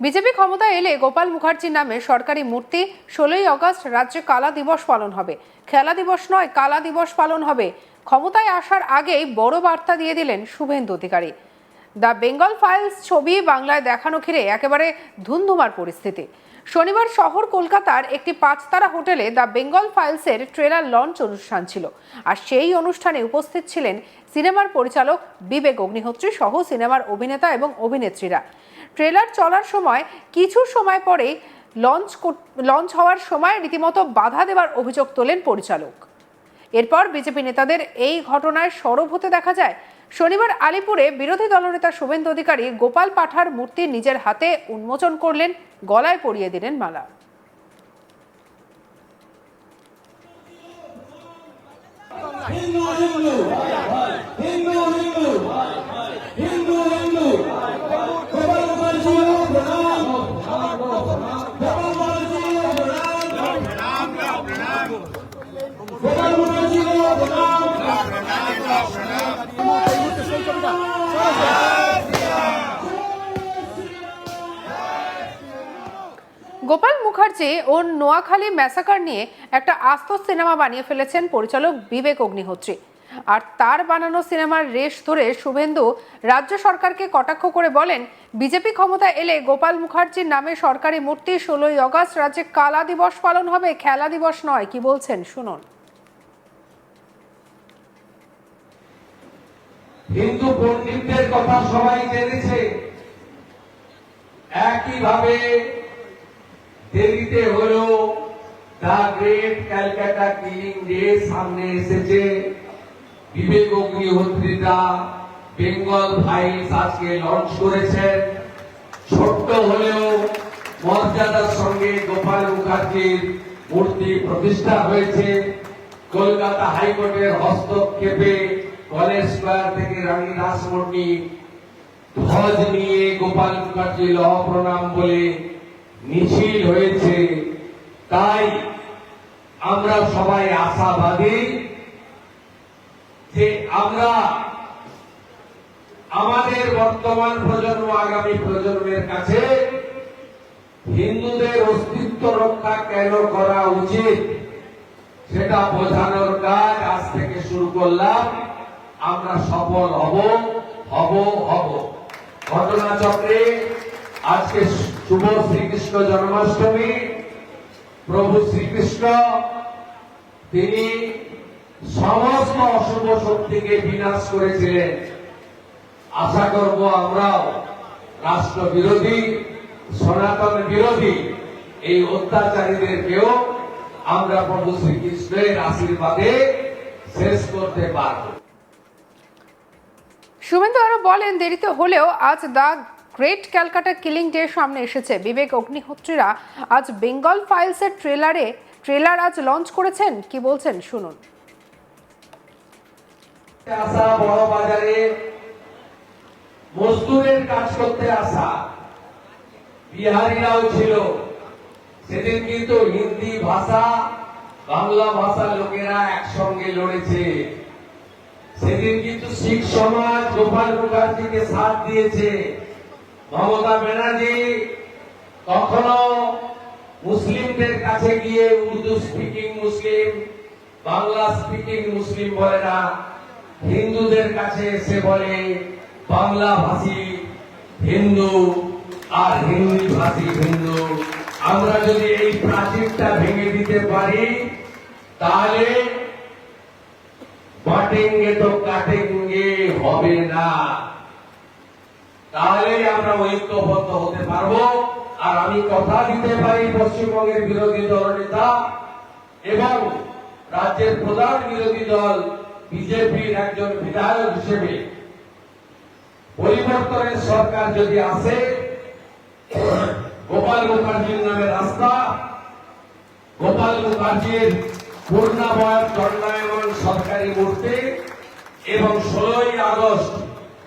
BJP ক্ষমতায় এলে গোপাল মুখার্জির নামে সরকারি মূর্তি, ষোলোই আগস্ট রাজ্যে কালা দিবস পালন হবে। খেলা দিবস নয়, কালা দিবস পালন হবে। ক্ষমতায় আসার আগেই বড় বার্তা দিয়ে দিলেন শুভেন্দু অধিকারী। দ্য বেঙ্গল ফাইলস ছবি বাংলায় দেখানো ঘিরে একেবারে ধুন্ধুমার পরিস্থিতি। শনিবার শহর কলকাতার একটি পাঁচতারা হোটেলে দ্য বেঙ্গল ফাইলসের ট্রেলার লঞ্চ অনুষ্ঠান ছিল। আর সেই অনুষ্ঠানে উপস্থিত ছিলেন সিনেমার পরিচালক বিবেক অগ্নিহোত্রী সহ সিনেমার অভিনেতা এবং অভিনেত্রীরা। ট্রেলার চলার সময় কিছু সময় পরেই লঞ্চ লঞ্চ হওয়ার সময় রীতিমতো বাধা দেওয়ার অভিযোগ তোলেন পরিচালক। এরপর বিজেপি নেতাদের এই ঘটনায় সরব হতে দেখা যায়। শনিবার আলিপুরে বিরোধী দলনেতা শুভেন্দু অধিকারী গোপাল পাঠার মূর্তি নিজের হাতে উন্মোচন করলেন, গলায় পরিয়ে দিলেন মালা। হিন্দু হিন্দু হিন্দু হিন্দু গোপাল মুখার্জি ও নোয়াখালী ম্যাসাকার নিয়ে একটা আস্ত সিনেমা বানিয়ে ফেলেছেন পরিচালক বিবেক অগ্নিহোত্রী। আর তার বানানো সিনেমার রেশ ধরে শুভেন্দু রাজ্য সরকারকে কটাক্ষ করে বলেন, বিজেপি ক্ষমতা এলে গোপাল মুখার্জির নামে সরকারি মূর্তি ষোলোই আগস্ট রাজ্যে কালা দিবস পালন হবে, খেলা দিবস নয়, কি বলছেন? শুনুন। হিন্দু পণ্ডিতদের কথা সবাই জেনেছে। একইভাবে দেরিতে হলো the great Calcutta killing day, সামনে এসেছে বিবেক অগ্নিহোত্রীরা বেঙ্গল ফাইলস আজকে লঞ্চ করেছেন। ছোট্ট হলেও মর্যাদার সঙ্গে গোপাল মুখার্জির মূর্তি প্রতিষ্ঠা হয়েছে। কলকাতা হাইকোর্টের হস্তক্ষেপে কলেজ স্কোয়ার থেকে রানী রাসমণি ধ্বজ নিয়ে গোপাল মুখার্জি লহ প্রণাম বলে মিছিল হয়েছে। তাই আমরা সবাই আশাবাদী যে আমরা আমাদের বর্তমান প্রজন্ম, আগামী প্রজন্মের কাছে হিন্দুদের অস্তিত্ব রক্ষা কেন করা উচিত সেটা বোঝানোর কাজ আজ থেকে শুরু করলাম। আমরা সফল হব হব হব। ঘটনাচক্রে আজকে শুভ শ্রীকৃষ্ণ জন্মাষ্টমী। প্রভু শ্রীকৃষ্ণ, তিনি সমস্ত অশুভ শক্তিকে বিনাশ করেছিলেন। আশা করব আমরাও রাষ্ট্র বিরোধী সনাতন বিরোধী এই অত্যাচারীদেরকেও আমরা প্রভু শ্রীকৃষ্ণের আশীর্বাদে শেষ করতে পারব। শুভেন্দু আরও বলেন, দেরিতে হলেও আজ the great Calcutta killing day সামনে এসেছে। বিবেক অগ্নিহোত্রীরা আজ বেঙ্গল ফাইলসের ট্রেলারে, ট্রেলার আজ লঞ্চ করেছেন। কি বলছেন? শুনুন। আসা বড় বাজারে মজদুরের কাজ করতে আসা বিহারিরাও ছিল। সেদিন কিন্তু হিন্দি ভাষা, বাংলা ভাষার লোকেরা একসঙ্গে লড়েছে। সেদিন কিন্তু শিখ সমাজ গোপাল মুখার্জিকে সাথ দিয়েছে। মমতা ব্যানার্জি কখনো মুসলিমদের কাছে গিয়ে Urdu speaking Muslim, Bangla speaking Muslim বলে না। হিন্দুদের কাছে এসে বলে, বাংলা ভাষী হিন্দু আর হিন্দি ভাষী হিন্দু। আমরা যদি এই প্রাচীরটা ভেঙে দিতে পারি, তাহলে বাটেঙ্গে তো কাটেঙ্গে হবে না। তাহলেই আমরা ঐক্যবদ্ধ হতে পারব। আর আমি কথা দিতে পারি পশ্চিমবঙ্গের বিরোধী দল নেতা এবং রাজ্যের প্রধান বিরোধী দল বিজেপির একজন বিধায়ক হিসেবে। পরিবর্তনের সরকার যদি আসে, গোপাল মুখার্জির নামে রাস্তা, গোপাল মুখার্জির পূর্ণাবয় দণ্ডায়মান সরকারি মূর্তি এবং ষোলোই আগস্ট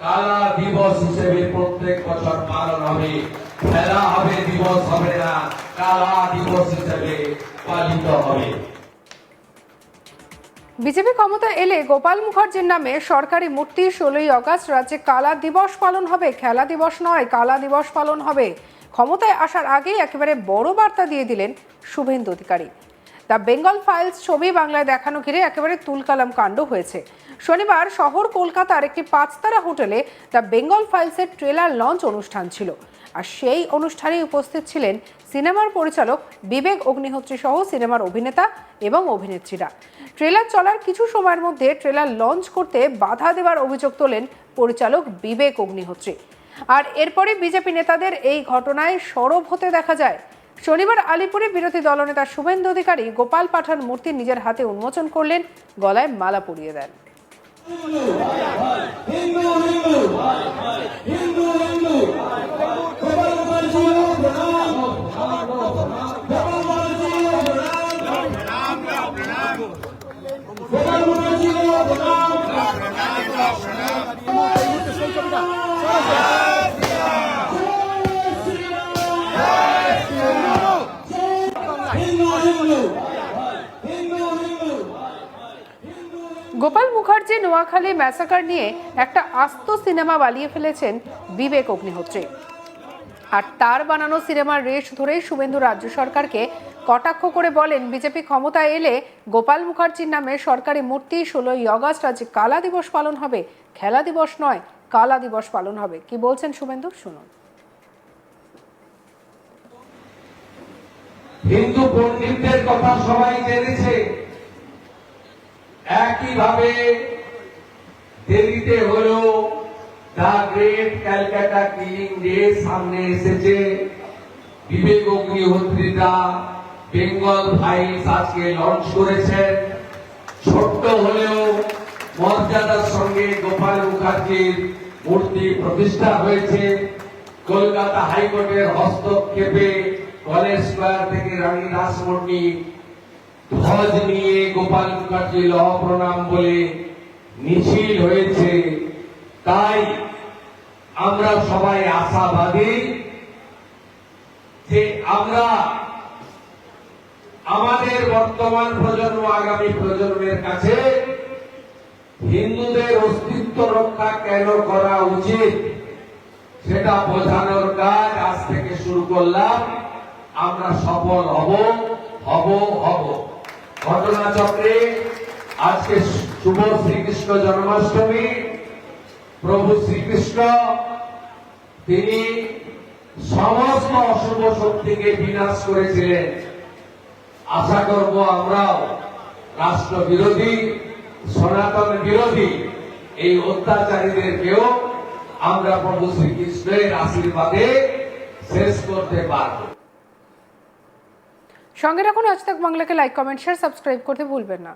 কালা দিবস হিসেবে প্রত্যেক বছর পালন হবে? খেলা হবে, দিবস হবে না। কালা দিবস হিসেবে পালিত হবে? বিজেপি ক্ষমতা এলে গোপাল মুখার্জির নামে সরকারি মূর্তি ষোলোই আগস্ট রাজ্যে কালা দিবস পালন হবে। খেলা দিবস নয়, কালা দিবস পালন হবে। ক্ষমতায় আসার আগেই একেবারে বড় বার্তা দিয়ে দিলেন শুভেন্দু অধিকারী। দ্য বেঙ্গল ফাইলস ছবি বাংলায় দেখানো ঘিরে একেবারে তুলকালাম কাণ্ড হয়েছে। শনিবার শহর কলকাতার একটি পাঁচতারা হোটেলে দ্য বেঙ্গল ফাইলসের ট্রেলার লঞ্চ অনুষ্ঠান ছিল। আর সেই অনুষ্ঠানে উপস্থিত ছিলেন সিনেমার পরিচালক বিবেক অগ্নিহোত্রী সহ সিনেমার অভিনেতা এবং অভিনেত্রীরা। ট্রেলার চলার কিছু সময়ের মধ্যে ট্রেলার লঞ্চ করতে বাধা দেওয়ার অভিযোগ তোলেন পরিচালক বিবেক অগ্নিহোত্রী। আর এরপরে বিজেপি নেতাদের এই ঘটনায় সরব হতে দেখা যায়। শনিবার আলিপুরে বিরোধী দলনেতা শুভেন্দু অধিকারী গোপাল পাঠান মূর্তি নিজের হাতে উন্মোচন করলেন, গলায় মালা পরিয়ে দেন। হিন্দু গোপাল মুখার্জি নোয়াখালী ম্যাসাকার নিয়ে একটা আস্ত সিনেমা বানিয়ে ফেলেছেন বিবেক অগ্নিহোত্রী। আর তার বানানো সিনেমার রেশ ধরেই শুভেন্দু রাজ্য সরকারকে কটাক্ষ করে বলেন, বিজেপি ক্ষমতায় এলে গোপাল মুখার্জির নামে সরকারি মূর্তি ষোলোই আগস্ট রাজ্যে কালা দিবস পালন হবে। খেলা দিবস নয়, কালা দিবস পালন হবে। কি বলছেন শুভেন্দু? শুনুন। হিন্দু পণ্ডিতদের কথা সবাই জেনেছে। একইভাবে দেরিতে হলো the great Calcutta killing day, সামনে এসেছে বিবেক অগ্নিহোত্রীরা বেঙ্গল ফাইলস আজকে লঞ্চ করেছেন। ছোট্ট হলেও মর্যাদার সঙ্গে গোপাল মুখার্জির মূর্তি প্রতিষ্ঠা হয়েছে। কলকাতা হাইকোর্টের হস্তক্ষেপে কলেজ স্কোয়ার থেকে রানী রাসমণি ধ্বজ নিয়ে গোপাল লহ প্রণাম বলে মিছিল হয়েছে। তাই আমরা সবাই আশাবাদী যে আমরা আমাদের বর্তমান প্রজন্ম, আগামী প্রজন্মের কাছে হিন্দুদের অস্তিত্ব রক্ষা কেন করা উচিত সেটা বোঝানোর কাজ আজ থেকে শুরু করলাম। আমরা সফল হব হব হব। ঘটনাচক্রে আজকে শুভ শ্রীকৃষ্ণ জন্মাষ্টমী। প্রভু শ্রীকৃষ্ণ, তিনি সমস্ত অশুভ শক্তিকে বিনাশ করেছিলেন। আশা করব আমরাও রাষ্ট্র বিরোধী সনাতন বিরোধী এই অত্যাচারীদের অত্যাচারীদেরকেও আমরা প্রভু শ্রীকৃষ্ণের আশীর্বাদে শেষ করতে পারব। সঙ্গে রাখুন আজ বাংলাকে লাইক কমেন্ট শেয়ার সাবস্ক্রাইব করতে ভুলবেন না।